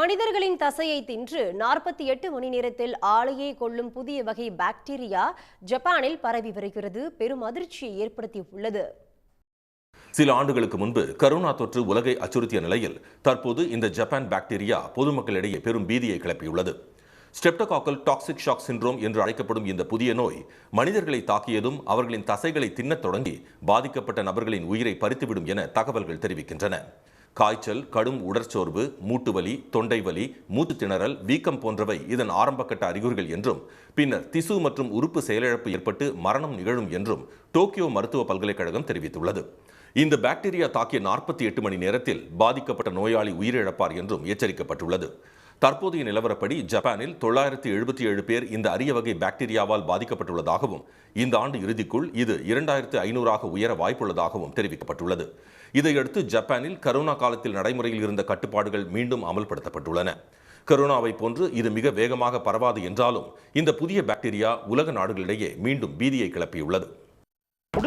மனிதர்களின் தசையை தின்று நாற்பத்தி எட்டு மணி நேரத்தில் ஆளையே கொள்ளும் புதிய வகை பாக்டீரியா ஜப்பானில் பரவி வருகிறது. பெரும் அதிர்ச்சியை ஏற்படுத்தியுள்ளது. சில ஆண்டுகளுக்கு முன்பு கரோனா தொற்று உலகை அச்சுறுத்திய நிலையில் தற்போது இந்த ஜப்பான் பாக்டீரியா பொதுமக்களிடையே பெரும் பீதியை கிளப்பியுள்ளது. ஸ்டெப்டோகாக்கல் டாக்ஸிக் ஷாக் சின்ரோம் என்று அழைக்கப்படும் இந்த புதிய நோய் மனிதர்களை தாக்கியதும் அவர்களின் தசைகளை தின்னத் தொடங்கி பாதிக்கப்பட்ட நபர்களின் உயிரை பறித்துவிடும் என தகவல்கள் தெரிவிக்கின்றன. காய்ச்சல் கடும் உடற்சோர்வு மூட்டுவலி தொண்டை வலி மூத்து திணறல் வீக்கம் போன்றவை இதன் ஆரம்பகட்ட அறிகுறிகள் என்றும் பின்னர் திசு மற்றும் உறுப்பு செயலிழப்பு ஏற்பட்டு மரணம் நிகழும் என்றும் டோக்கியோ மருத்துவ பல்கலைக்கழகம் தெரிவித்துள்ளது. இந்த பாக்டீரியா தாக்கிய நாற்பத்தி எட்டு மணி நேரத்தில் பாதிக்கப்பட்ட நோயாளி உயிரிழப்பார் என்றும் எச்சரிக்கப்பட்டுள்ளது. தற்போதைய நிலவரப்படி ஜப்பானில் தொள்ளாயிரத்தி எழுபத்தி ஏழு பேர் இந்த அரிய வகை பாக்டீரியாவால் பாதிக்கப்பட்டுள்ளதாகவும் இந்த ஆண்டு இறுதிக்குள் இது இரண்டாயிரத்து ஐநூறாக உயர வாய்ப்புள்ளதாகவும் தெரிவிக்கப்பட்டுள்ளது. இதையடுத்து ஜப்பானில் கரோனா காலத்தில் நடைமுறையில் இருந்த கட்டுப்பாடுகள் மீண்டும் அமல்படுத்தப்பட்டுள்ளன. கரோனாவை போன்று இது மிக வேகமாக பரவாது என்றாலும் இந்த புதிய பாக்டீரியா உலக நாடுகளிடையே மீண்டும் பீதியை கிளப்பியுள்ளது.